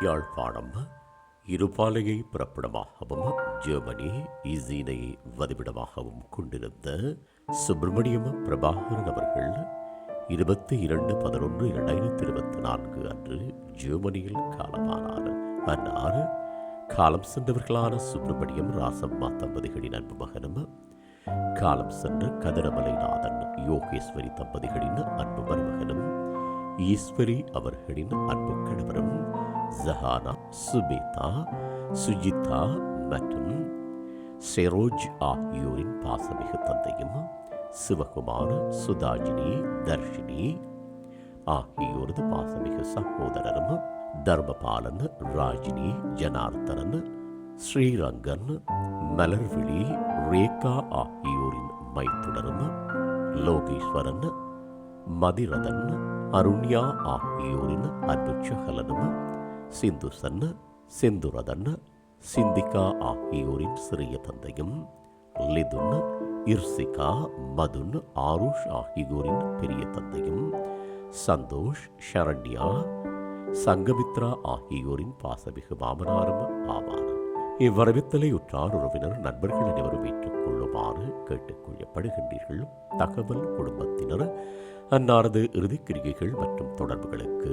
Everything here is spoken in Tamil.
யாழ்ப்பாணம் இருபாலையை பிறப்பிடமாகவும் ஜெர்மனி ஈசீனை வதிவிடமாகவும் கொண்டிருந்த சுப்பிரமணியம் பிரபாகரன் அவர்கள் இருபத்தி இரண்டு பதினொன்று இரண்டாயிரத்தி இருபத்தி நான்கு அன்று ஜெர்மனியில் காலமானார். அன்னார் காலம் சென்றவர்களான சுப்பிரமணியம் ராசம்மா தம்பதிகளின் அன்பு மகனும் காலம் சென்ற கதிரமலைநாதன் யோகேஸ்வரி தம்பதிகளின் அன்பு மருமகனும் ஈஸ்வரி அவர்களின் அன்பு ஜஹானா சுபேதா சுஜிதா மற்றும் செரோஜ் ஆகியோரின் பாசமிகு தந்தையும் சிவகுமார் சுதாஜினி தர்ஷினி ஆகியோரது பாசமிகு சகோதரரும் தர்மபாலன் ராஜினி ஜனார்த்தனன் ஸ்ரீரங்கன் மலர்விழி ரேகா ஆகியோரின் மைத்துடரும் லோகேஸ்வரன் மதிரதன் அருண்யா ஆகியோரின் அன்பு சகலனும் சிந்துசன் சிந்துரதன்ன சிந்திகா ஆகியோரின் சிறிய தந்தையும் லிதுன் இர்சிகா மதுன் ஆருஷ் ஆகியோரின் பெரிய தந்தையும் சந்தோஷ் ஷரண்யா சங்கமித்ரா ஆகியோரின் பாசமிகு மாமனாரும் ஆவார். இவ்வரவித்தலை உற்றார் உறவினர் நண்பர்கள் அனைவரும் ஏற்றுக்கொள்ளுமாறு கேட்டுக்கொள்ளப்படுகின்றீர்கள் தகவல் குடும்பத்தினர் அன்னாரது இறுதிக்கிரிகைகள் மற்றும் தொடர்புகளுக்கு